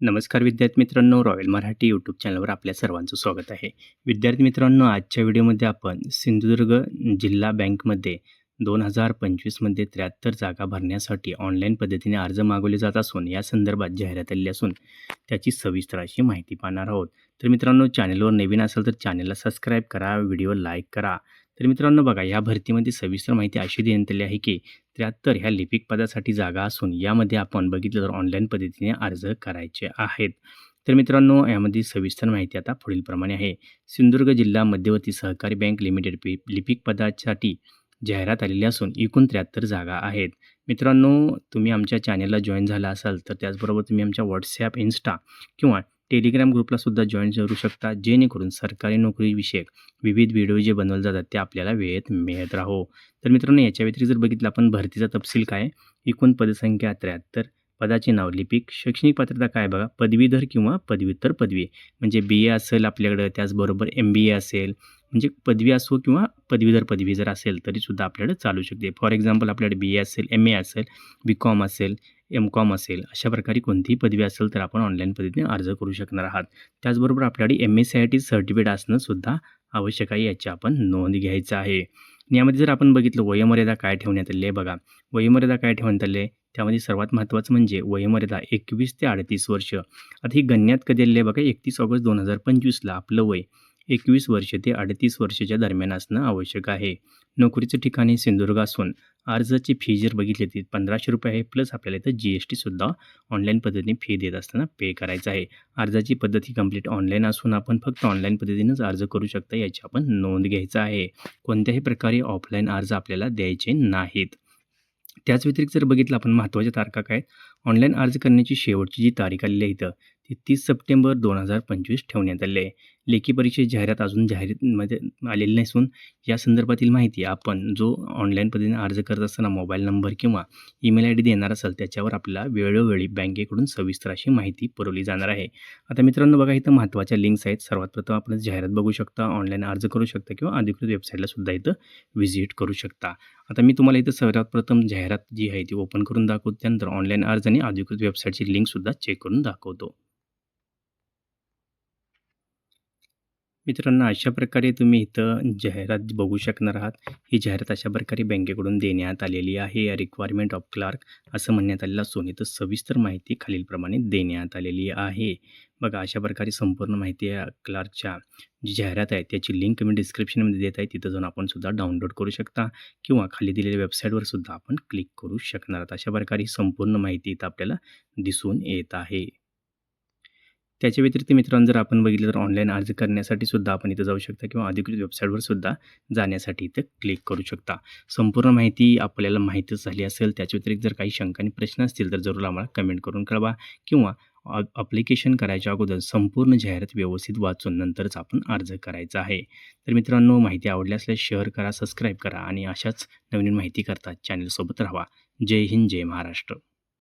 नमस्कार विद्यार्थी मित्रांनो रॉयल मराठी यूट्यूब चॅनलवर आपल्या सर्वांचं स्वागत आहे. विद्यार्थी मित्रांनो आजच्या व्हिडिओमध्ये आपण सिंधुदुर्ग जिल्हा बँकमध्ये दोन हजार पंचवीसमध्ये त्र्याहत्तर जागा भरण्यासाठी ऑनलाईन पद्धतीने अर्ज मागवले जात असून या संदर्भात जाहिरात आली असून त्याची सविस्तर अशी माहिती पाहणार आहोत. तर मित्रांनो चॅनलवर नवीन असेल तर चॅनलला सबस्क्राईब करा व्हिडिओ लाईक करा. तर मित्रांनो बघा या भरतीमध्ये सविस्तर माहिती अशी देण्यात आली आहे की त्र्याहत्तर ह्या लिपिक पदासाठी जागा असून यामध्ये आपण बघितलं तर ऑनलाईन पद्धतीने अर्ज करायचे आहेत. तर मित्रांनो यामध्ये सविस्तर माहिती आता पुढीलप्रमाणे आहे. सिंधुदुर्ग जिल्हा मध्यवर्ती सहकारी बँक लिमिटेड पि लिपिक पदासाठी जाहिरात आलेली असून एकूण त्र्याहत्तर जागा आहेत. मित्रांनो तुम्ही आमच्या चॅनलला जॉईन झाला असाल तर त्याचबरोबर तुम्ही आमच्या व्हॉट्सॲप इन्स्टा किंवा टेलिग्राम ग्रुपला सुद्धा जॉईन करू शकता जेणेकरून सरकारी नोकरीविषयक विविध व्हिडिओ जे बनवले जातात ते आपल्याला वेळेत मिळत राहो. तर मित्रांनो याच्या व्यतिरिक्त जर बघितलं आपण भरतीचा तपशील काय? एकूण पदसंख्या त्र्याहत्तर पदाचे नाव लिपिक शैक्षणिक पात्रता काय बघा? पदवीधर किंवा पदव्युत्तर पदवी. म्हणजे बी ए असेल आपल्याकडं त्याचबरोबर एम बी ए असेल म्हणजे पदवी असो किंवा पदवीधर पदवी जर असेल तरीसुद्धा आपल्याकडे चालू शकते. फॉर एक्झाम्पल आपल्याकडे बी ए असेल एम ए असेल बी कॉम असेल एम कॉम असेल अशा प्रकारे कोणतीही पदवी असेल तर आपण ऑनलाईन पद्धतीने अर्ज करू शकणार आहात. त्याचबरोबर आपल्याकडे M S C I T certificate असणंसुद्धा आवश्यक आहे याची आपण नोंद घ्यायचं आहे. यामध्ये जर आपण बघितलं वयोमर्यादा काय ठेवण्यात आली आहे बघा. वयोमर्यादा काय ठेवण्यात आली आहे त्यामध्ये सर्वात महत्त्वाचं म्हणजे वयोमर्यादा एकवीस ते अडतीस वर्ष. आता ही गणण्यात कधी आलेली आहे बघा? एकतीस ऑगस्ट दोन हजार पंचवीसला आपलं वय. एकवीस वर्ष ते अडतीस वर्षाच्या दरम्यान असणं आवश्यक आहे. नोकरीचं ठिकाणी सिंधुदुर्ग असून अर्जाची फी जर बघितली ती पंधराशे रुपये आहे प्लस आपल्याला इथं जी एस टीसुद्धा ऑनलाईन पद्धतीने फी देत असताना पे करायचं आहे. अर्जाची पद्धत ही कंप्लीट ऑनलाईन असून आपण फक्त ऑनलाईन पद्धतीनेच अर्ज करू शकता याची आपण नोंद घ्यायचं आहे. कोणत्याही प्रकारे ऑफलाईन अर्ज आपल्याला द्यायचे नाहीत. त्याच व्यतिरिक्त जर बघितलं आपण महत्त्वाच्या तारखा काय ऑनलाईन अर्ज करण्याची शेवटची जी तारीख आलेली आहे इथं ती तीस सप्टेंबर दोन हजार पंचवीस ठेवण्यात आली आहे. लेखी परीक्षेची जाहिरात अजून जाहिरातमध्ये आलेली नसून या संदर्भातील माहिती आपण जो ऑनलाईन पद्धतीने अर्ज करत असताना मोबाईल नंबर किंवा ईमेल आय डी देणार असाल त्याच्यावर आपल्याला वेळोवेळी बँकेकडून सविस्तर अशी माहिती पुरवली जाणार आहे. आता मित्रांनो बघा इथं महत्त्वाच्या लिंक्स आहेत. सर्वात प्रथम आपण जाहिरात बघू शकता ऑनलाईन अर्ज करू शकता किंवा अधिकृत वेबसाईटला सुद्धा इथं व्हिजिट करू शकता. आता मी तुम्हाला इथं सर्वात प्रथम जाहिरात जी आहे ती ओपन करून दाखवतो. त्यानंतर ऑनलाईन अर्ज आणि अधिकृत वेबसाईटची लिंकसुद्धा चेक करून दाखवतो. मित्रांनो अशा प्रकारे तुम्ही इथं जाहिरात बघू शकणार आहात. ही जाहिरात अशा प्रकारे बँकेकडून देण्यात आलेली आहे. रिक्वायरमेंट ऑफ क्लार्क असं म्हणण्यात आलेलं असून इथं सविस्तर माहिती खालीलप्रमाणे देण्यात आलेली आहे. बघा अशा प्रकारे संपूर्ण माहिती या क्लार्कच्या जी जाहिरात आहे त्याची लिंक मी डिस्क्रिप्शनमध्ये देत आहे. तिथं जाऊन आपण सुद्धा डाउनलोड करू शकता किंवा खाली दिलेल्या वेबसाईटवर सुद्धा आपण क्लिक करू शकणार आहात. अशा प्रकारे संपूर्ण माहिती इथं आपल्याला दिसून येत आहे. त्याच्या व्यतिरिक्त मित्रांनो जर आपण बघितलं तर ऑनलाईन अर्ज करण्यासाठी सुद्धा आपण इथं जाऊ शकता किंवा अधिकृत वेबसाईटवर सुद्धा जाण्यासाठी इथं क्लिक करू शकता. संपूर्ण माहिती आपल्याला माहीतच झाली असेल त्याच्या व्यतिरिक्त जर काही शंका आणि प्रश्न असतील तर जरूर आम्हाला कमेंट करून कळवा किंवा अप्लिकेशन करायच्या अगोदर संपूर्ण जाहिरात व्यवस्थित वाचून नंतरच आपण अर्ज करायचा आहे. तर मित्रांनो माहिती आवडली असल्यास शेअर करा सबस्क्राईब करा आणि अशाच नवीन माहिती करता चॅनलसोबत राहा. जय हिंद जय महाराष्ट्र.